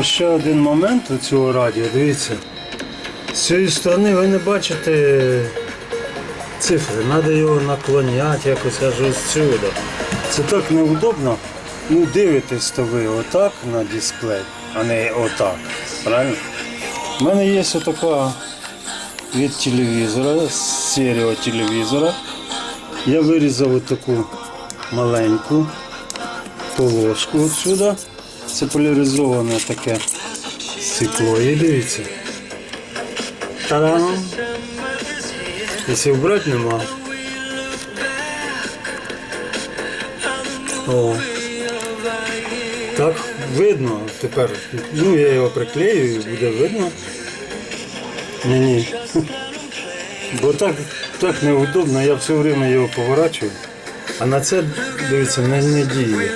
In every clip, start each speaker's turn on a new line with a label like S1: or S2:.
S1: Ось ще один момент у цього радіо, дивіться. З цієї сторони ви не бачите цифри, треба його наклоняти якось аж ось сюди. Це так неудобно. Ну дивитесь то ви отак на дисплей, а не отак. Правильно? У мене є отака від телевізора, з серіо телевізора. Я вирізав таку маленьку полоску отсюда. Це поляризоване таке стекло. І дивіться. Та-дам! Якщо вбрати нема. О. Так, видно тепер. Ну, я його приклею і буде видно. Ні, ні. Бо так, так неудобно, я все время його поворачую. А на це, дивіться, не, не діє.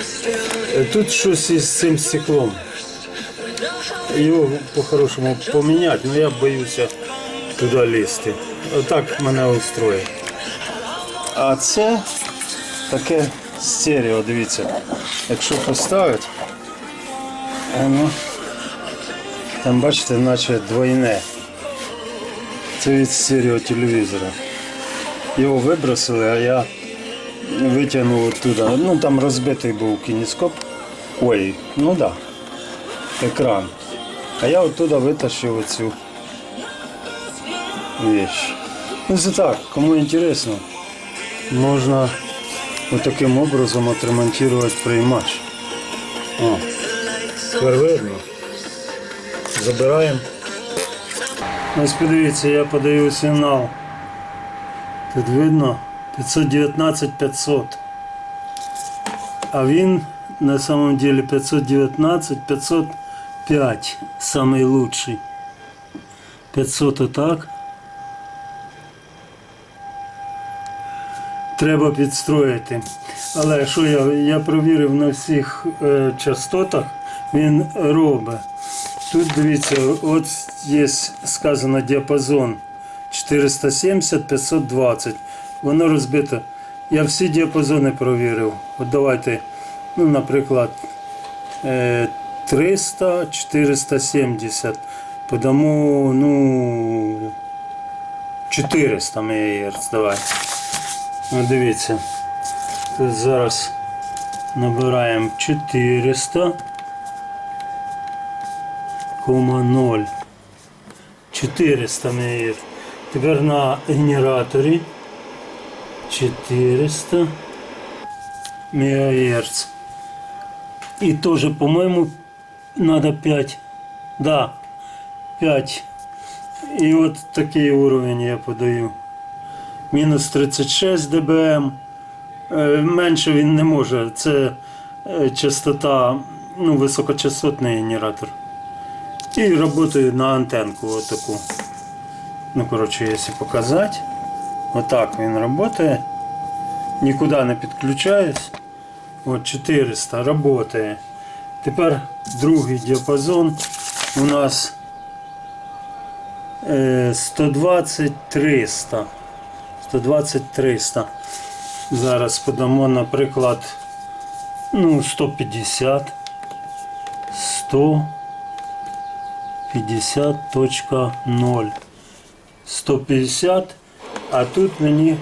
S1: Тут щось із цим стеклом. Його по-хорошому поміняти, але я боюся туди лізти. Отак мене устроїть. А це таке стерео, дивіться. Якщо поставити, е, ну, там бачите, наче двойне. Це від стерео телевізора. Його вибросили, а я витягнув оттуда. Ну там розбитий був кінескоп. Ой, ну да. Екран. А я оттуда витащив оцю вещь. Ну це так, кому інтересно, можна таким образом отремонтувати приймач. О, видно. Забираємо. Ось подивіться, я подаю сигнал. Тут видно 519 500. А він на самом деле 519 505 самый лучший. 500 отак. Треба підстроїти. Але що я, я провірив на всіх е, частотах, він робить. Тут дивіться, от є сказано діапазон 470-520. Воно розбито. Я всі діапазони провірив. От давайте, ну, наприклад, е, 300, 470. Подамо, ну, 400 МГц. Давай. Ну, дивіться. Тут зараз набираємо 400. 0,0 400 МГц. Тепер на генераторі 400 МГц. І теж, по-моєму, надо 5. Да, 5. І от такий уровень я подаю. Мінус 36 дБм. Е, Менше він не може. Це е, частота, ну, високочастотний генератор. І працюю на антенку отаку. Ну, коротше, якщо показати, отак він працює. Нікуди не підключаюсь. От 400 працює. Тепер другий діапазон у нас е, 120-300. 120-300. Зараз подамо, наприклад, ну, 150. 100. 50.0 150, а тут мені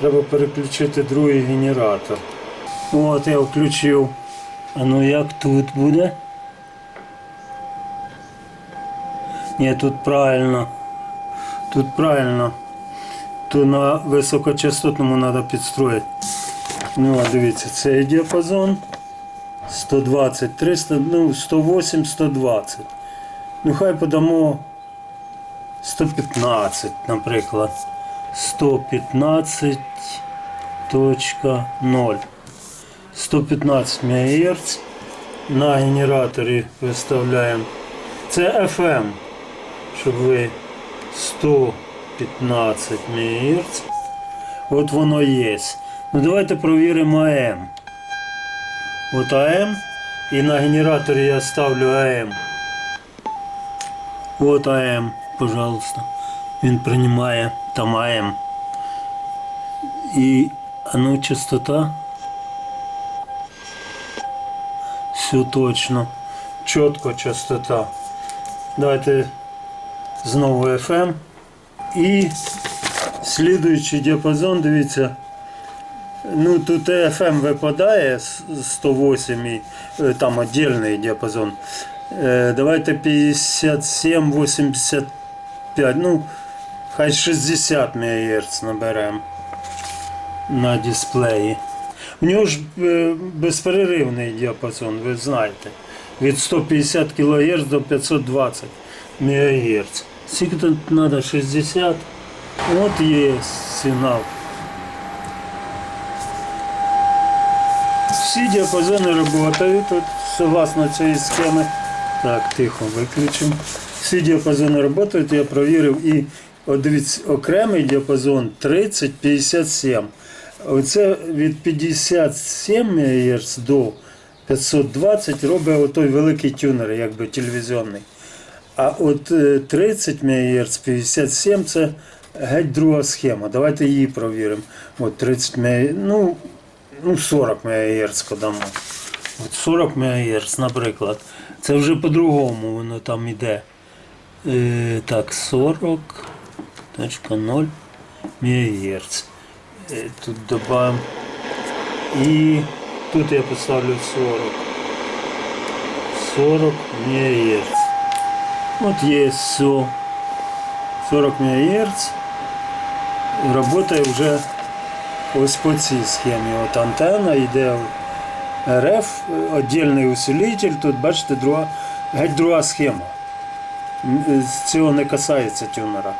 S1: треба переключити другий генератор. От я включив. А ну як тут буде? Ні, тут правильно. Тут правильно. То на високочастотному треба підстроїти. Ну, а дивіться, цей діапазон 120, 300, ну, 108, 120. Ну хай подамо 115, наприклад. 115.0. 115 МГц. На генераторі виставляємо. Це FM, щоб ви 115 МГц. От воно є. Ну давайте провіримо АМ. От АМ. І на генераторі я ставлю АМ. Вот АМ, пожалуйста. Він приймає там АМ. І а ну частота. Все точно. чітко частота. Давайте знову FM. І слідуючий діапазон, дивіться. Ну тут FM випадає з 108 і е, там віддільний діапазон. Е, Давайте 57, 85, ну хай 60 МГц наберемо на дисплеї. В нього ж е, безперервний діапазон, ви знаєте. Від 150 кГц до 520 МГц. Скільки тут треба 60. От є сигнал. Всі діапазони працюють тут согласно цієї схеми. Так, тихо, виключимо. Всі діапазони працюють, я провірив і от дивіться, окремий діапазон 30-57. Оце від 57 МГц до 520 робить отой великий тюнер, якби телевізійний. А от е, 30 МГц, 57 це геть друга схема. Давайте її провіримо. От 30 МГц, ну, ну 40 МГц дамо. От 40 МГц, наприклад. Це вже по-другому воно там іде. Е, так, 40.0 МГц. Е, Тут додаємо. І тут я поставлю 40. 40 МГц. От є все. 40 МГц. Работає вже ось по цій схемі. От антенна йде РФ, віддільний усилитель, тут бачите, друга, геть друга схема. З цього не касається тюнера.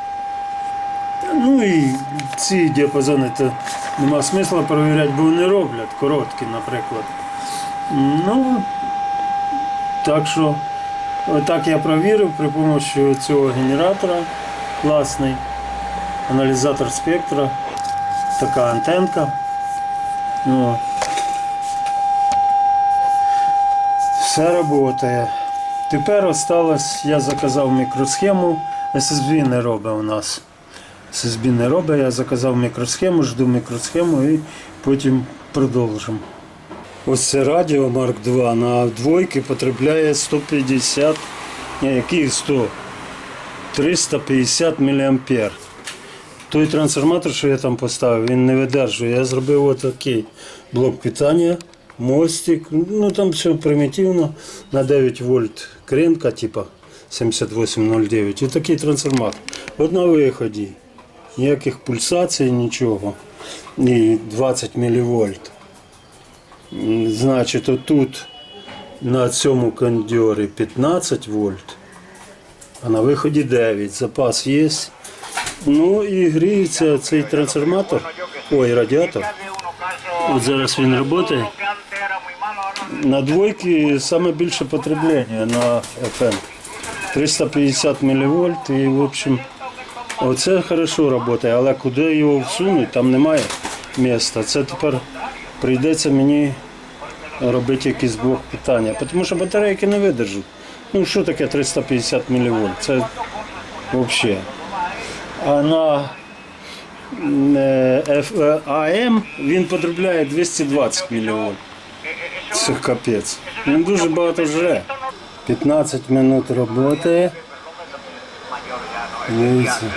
S1: Ну і ці діапазони то нема смисла перевіряти, бо вони роблять короткі, наприклад. Ну, так що, отак я провірив при допомогі цього генератора класний, аналізатор спектра, така антенка. Ну, все працює. Тепер осталось, я заказав мікросхему, SSB не робить у нас. SSB не робить, я заказав мікросхему, жду мікросхему і потім продовжимо. Ось це радіо Марк II на двойки потребляє 150, ні, який 100? 350 мА. Той трансформатор, що я там поставив, він не видержує. Я зробив отакий блок питання, мостик. Ну там все примітивно. На 9 вольт кринка, типа 7809. І такий трансформатор. От на виході. Ніяких пульсацій, нічого. І 20 мВ. Значить, отут на цьому кондьорі 15 вольт, а на виході 9. Запас є. Ну і гріється цей трансформатор, ой, радіатор. От зараз він працює. На двойки саме більше потреблення на FM. 350 мВ і в общем оце хорошо працює, але куди його всунуть, там немає міста. Це тепер прийдеться мені робити якийсь блок питання, тому що батарейки не видержать. Ну що таке 350 мВ? Це взагалі. А на е, е, АМ він потребляє 220 мВ. Це капець. Він дуже багато жре. 15 минут працює. Дивіться.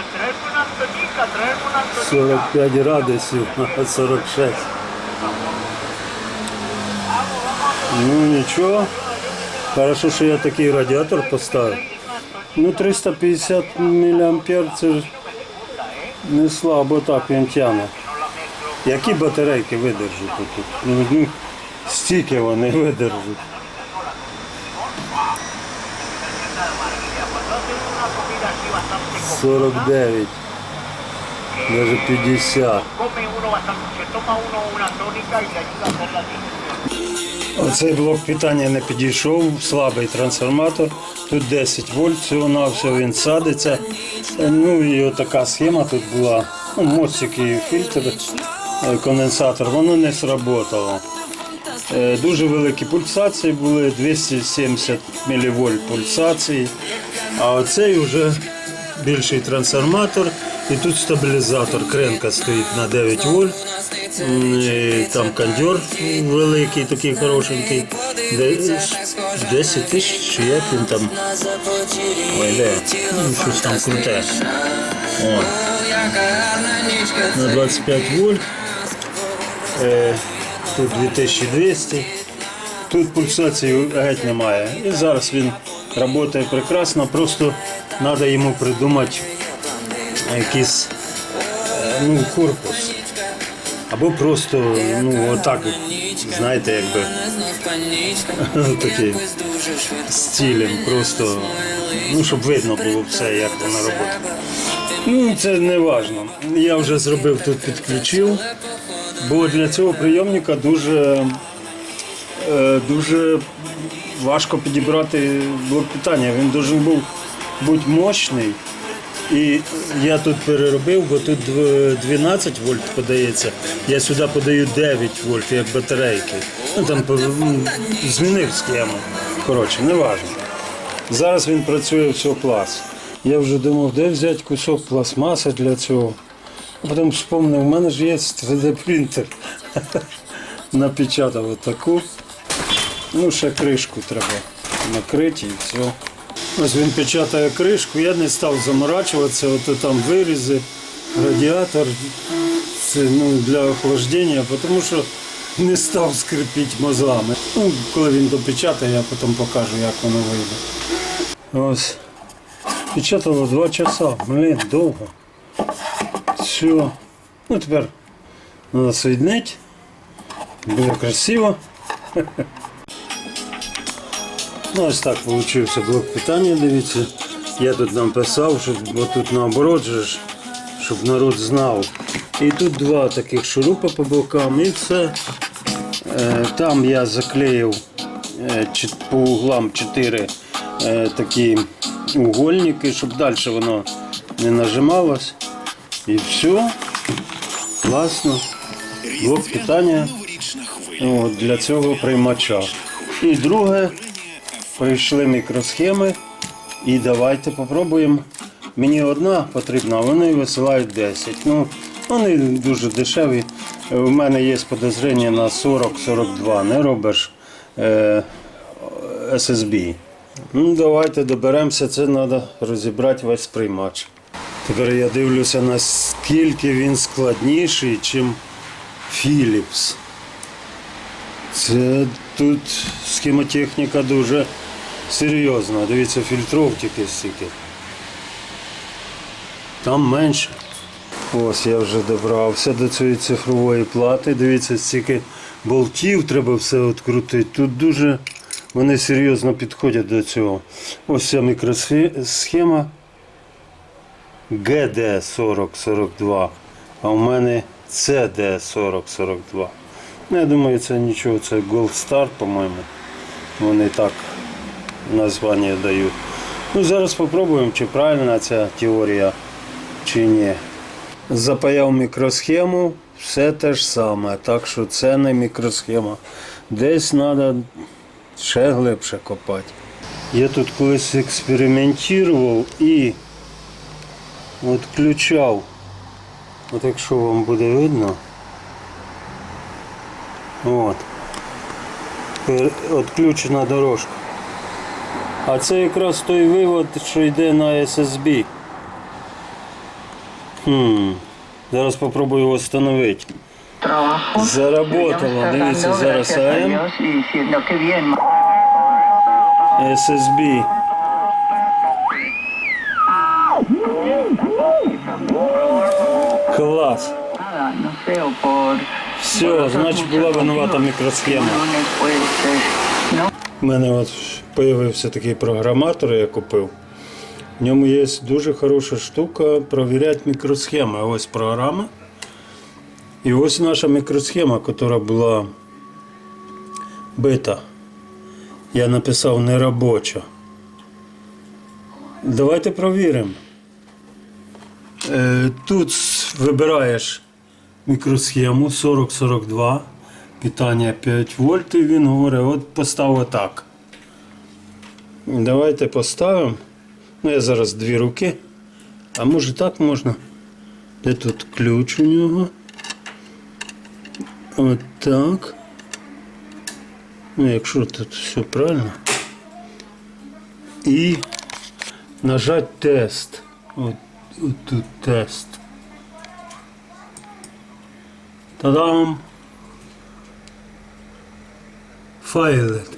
S1: 45 градусів, 46. Ну нічого. Хорошо, що я такий радіатор поставив. Ну 350 мА це ж не слабо так він тягне. Які батарейки видержать тут? Ну, ну, стільки вони видержать. 49, даже 50. Оцей блок питання не підійшов, слабий трансформатор. Тут 10 вольт, всього на всього він садиться. Ну і отака схема тут була. Ну, мостик і фільтр, е, конденсатор, воно не сработало. Е, дуже великі пульсації були, 270 мВ пульсації, а оцей вже більший трансформатор. І тут стабілізатор. Кренка стоїть на 9 вольт. там кондьор великий, такий хорошенький. Де- 10 тисяч, чи як він там. Ой? Ну, щось там круте. О. На 25 вольт. Е, тут 2200. Тут пульсації геть немає. І зараз він працює прекрасно, просто треба йому придумати якийсь е, ну, корпус. Або просто, ну, отак, знаєте, якби такий стилем, просто, ну, щоб видно було все, як воно працює. Ну, це не важливо. Я вже зробив тут, підключив, бо для цього прийомника дуже, е, дуже важко підібрати блок питання. Він дуже був бути мощний. І я тут переробив, бо тут 12 вольт подається. Я сюди подаю 9 вольт, як батарейки. Ну там змінив схему. Коротше, не важливо. Зараз він працює все клас. Я вже думав, де взяти кусок пластмаси для цього. Потім вспомнив, у мене ж є 3D принтер. Напечатав отаку. Ну, ще кришку треба накрити і все. Ось він печатає кришку, я не став заморачуватися, ото там вирізи, радіатор це ну, для охлаждення, тому що не став скрипіти мозгами. Ну, коли він допечатає, я потім покажу, як воно вийде. Ось. Печатало два часа, блін, довго. Все. Ну тепер треба соєднити. Буде красиво. Ну, ось так вийшов блок питання, дивіться. Я тут написав, щоб бо тут наоборот же ж, щоб народ знав. І тут два таких шурупа по бокам і все. Е, Там я заклеїв е, по углам чотири е, такі угольники, щоб далі воно не нажималось. І все. Класно. Блок питання от, для цього приймача. І друге, прийшли мікросхеми. І давайте попробуємо. Мені одна потрібна, вони висилають 10. Ну, вони дуже дешеві. Е, У мене є подозріння на 40-42. Не робиш е, SSB. Ну, давайте доберемося, це треба розібрати весь приймач. Тепер я дивлюся, наскільки він складніший, ніж Philips. Це тут схемотехніка дуже серйозна. Дивіться, фільтров тільки стільки. Там менше. Ось я вже добрався до цієї цифрової плати. Дивіться, стільки болтів треба все відкрутити. Тут дуже вони серйозно підходять до цього. Ось ця мікросхема GD4042, а у мене CD4042. Ну, я думаю, це нічого, це Gold Star, по-моєму. Вони так названня дають. Ну, зараз спробуємо, чи правильна ця теорія, чи ні. Запаяв мікросхему, все те ж саме. Так що це не мікросхема. Десь треба ще глибше копати. Я тут колись експериментував і відключав. От якщо вам буде видно. От. Пер- Відключена дорожка. А це якраз той вивод, що йде на SSB. Хм. Зараз спробую його встановити. Заработало, дивіться, зараз
S2: bien.
S1: SSB. Клас. Все, значить була винувата мікросхема. У мене от з'явився такий програматор, я купив. В ньому є дуже хороша штука провіряти мікросхеми. Ось програма. І ось наша мікросхема, яка була бита. Я написав неробоча. Давайте провіримо. Е, Тут вибираєш мікросхему 4042, питання 5 вольт, і він говорить, от постав отак. Давайте поставимо. Ну, я зараз дві руки. А може так можна? Де тут ключ у нього? От так. Ну, якщо тут все правильно. І нажать тест. От, от тут тест. Та-дам! Файлет.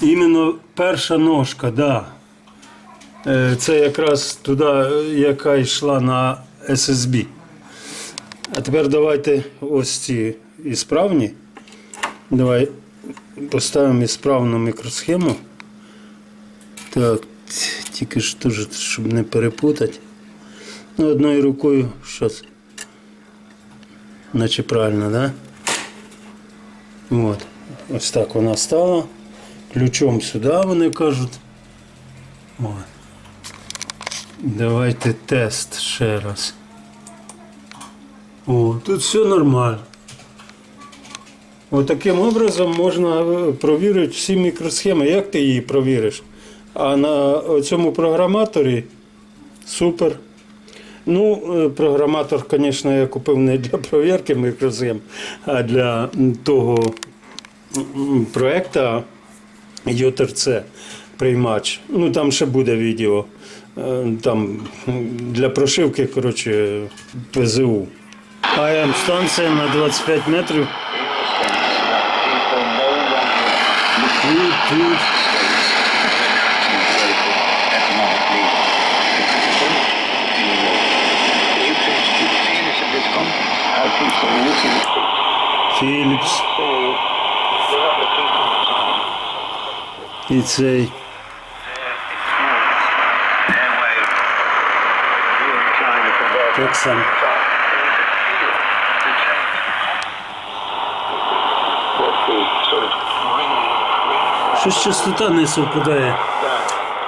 S1: Іменно перша ножка, да. Е, Це якраз туди, яка йшла на SSB. А тепер давайте ось ці ісправні. Давай поставимо ісправну мікросхему. Так, тільки ж теж, щоб не перепутати. Ну, одною рукою щас. Наче правильно, да? От. Ось так вона стала. Ключом сюди вони кажуть. От. Давайте тест ще раз. О, тут все нормально. От таким образом можна е, провірити всі мікросхеми. Як ти її провіриш? А на цьому програматорі супер. Ну, е, програматор, звісно, я купив не для провірки мікросхем, а для того м, проекту ЮТРЦ приймач. Ну там ще буде відео. Е, Там для прошивки, коротше, ПЗУ. АМ станція на 25 метрів. Тут Філіпс. І цей. Так само. Щось частота не совпадає.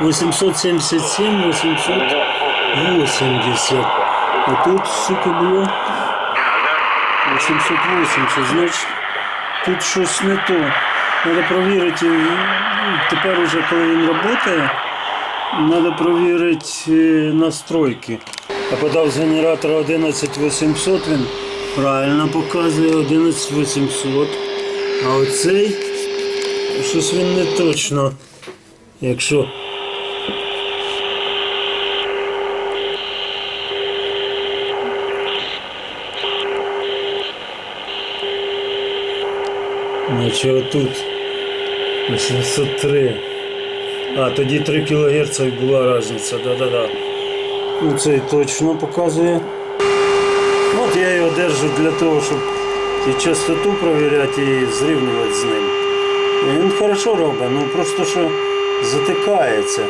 S1: 877, 880. А тут, сука, було 880. Значить, тут щось не то. Треба провірити, ну, тепер уже коли він працює, треба провірити е, настройки. Я подав з генератора 11800, він правильно показує 11800. А оцей щось він не точно. Якщо Значить отут 803. А, тоді 3 кГц була різниця, да-да-да. Ну, цей точно показує. От я його держу для того, щоб і частоту провіряти і зрівнювати з ним. І він хорошо робить, ну просто що затикається.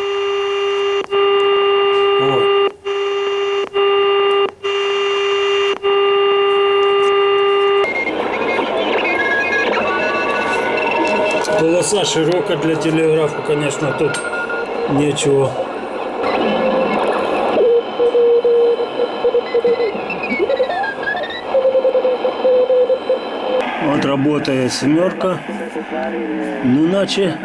S1: Полоса широка для телеграфа, конечно, тут нечего. Вот работает семерка. Ну, иначе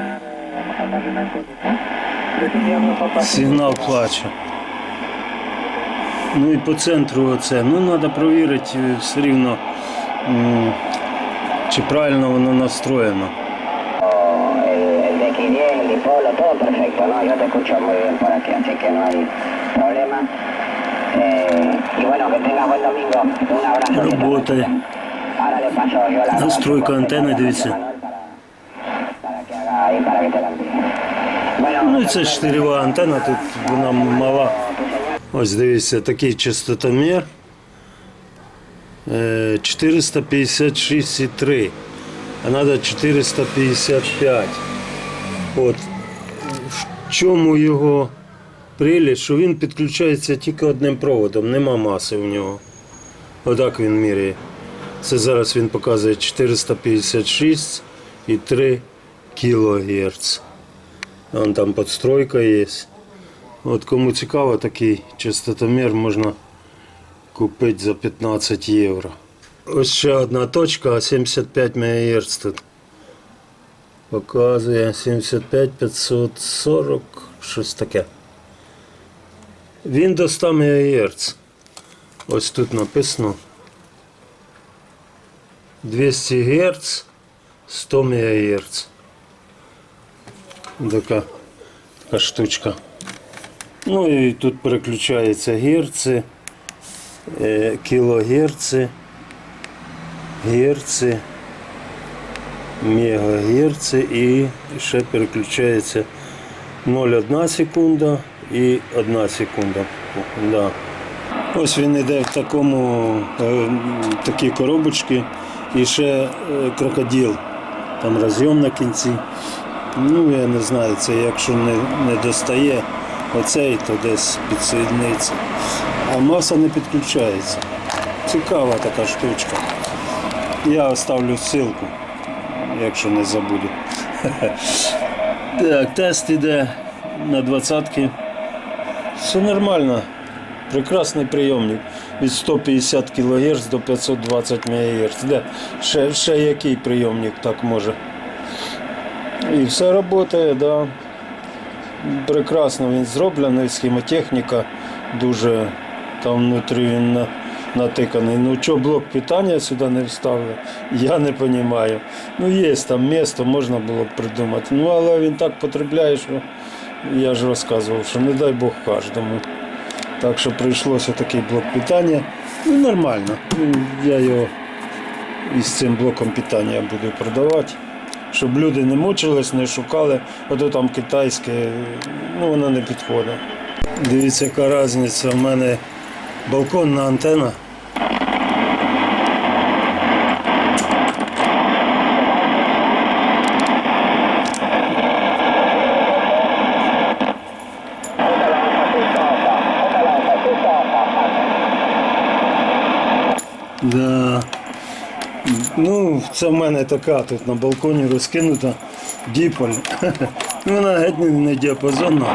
S1: сигнал плача. Ну і по центру оце. Ну, треба провірити е, все рівно, м, чи правильно воно настроєно.
S3: el, el de Kiriel, el dipolo, todo perfecto, ¿no? Yo te escucho muy bien por aquí, así que no hay problema. Eh, y bueno, que tengas buen domingo. Un abrazo. que te
S1: Работає.
S3: Ahora le paso yo la
S1: Настройка антени, дивіться.
S3: para que haga ahí, para que te la envíe. Bueno,
S1: Ну і це штирєва антенна, тут вона мала. Ось дивіться, такий частотомір. Е, 456,3. А треба 455. От. Чому його прелість, що він підключається тільки одним проводом, нема маси в нього. Отак він міряє. Це зараз він показує 456,3 кГц. Вон там подстройка є. От кому цікаво, такий частотомір можна купити за 15 євро. Ось ще одна точка, 75 МГц тут. Показує 75 540, щось таке. До 100 МГц. Ось тут написано. 200 Гц, 100 МГц. Така, така штучка. Ну і тут переключаються герци, е, кілогерци, герци, мегагерци і ще переключається 0,1 секунда і 1 секунда. Да. Ось він йде в такому е, такі коробочки і ще е, крокодил. Там розйом на кінці. Ну, я не знаю, це якщо не, не достає оцей, то десь підсоєдниться. А маса не підключається. Цікава така штучка. Я оставлю ссылку, якщо не забуду. Так, тест іде на двадцятки. Все нормально. Прекрасний прийомник. Від 150 кГц до 520 МГц. Де? Ще, ще який прийомник так може? І все працює, да. Прекрасно він зроблений, схемотехніка дуже там внутрі він на, натиканий. Ну що блок питання сюди не вставили, я не розумію. Ну є там місто, можна було б придумати. Ну але він так потребляє, що я ж розказував, що не дай Бог кожному. Так що прийшлося такий блок питання. Ну нормально. Ну, Я його із цим блоком питання буду продавати. Щоб люди не мучились, не шукали, ото там китайське, ну воно не підходить. Дивіться, яка різниця. У мене балконна антена. Да. Ну, це в мене така тут на балконі розкинута діполь. Ну, Вона геть не, діапазонна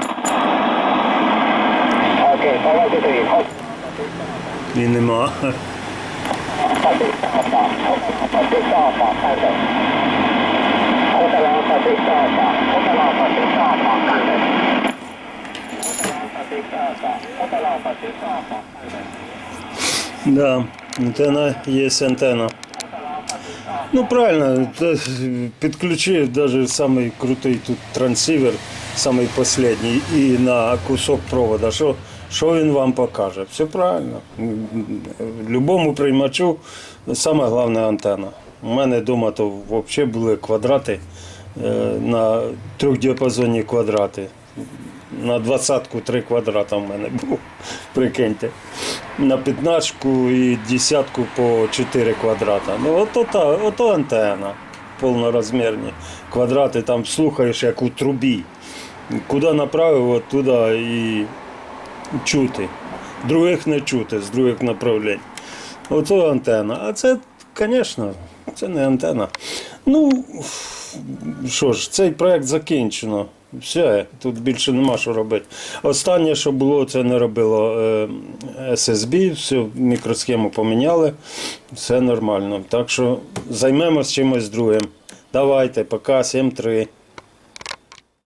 S1: і нема. Да, антенна є антенна. Ну правильно, підключив навіть самий крутий тут трансивер, самий останній, і на кусок провода. Що, що він вам покаже? Все правильно. Любому приймачу саме головне антенна. У мене вдома то взагалі були квадрати е, на трьохдіапазонні квадрати. На двадцятку три квадрата в мене був, прикиньте. На п'ятнадцятку і десятку по 4 квадрата. Ну, ото, та, ото антенна повнорозмірні. Квадрати там слухаєш, як у трубі. Куди направив, от туди і чути. Других не чути з других направлень. Ото антенна. А це, звісно, це не антенна. Ну, що ж, цей проект закінчено. Все, тут більше нема що робити. Останнє, що було, це не робило ССБ, SSB, всю мікросхему поміняли, все нормально. Так що займемось чимось другим. Давайте, пока, 7-3.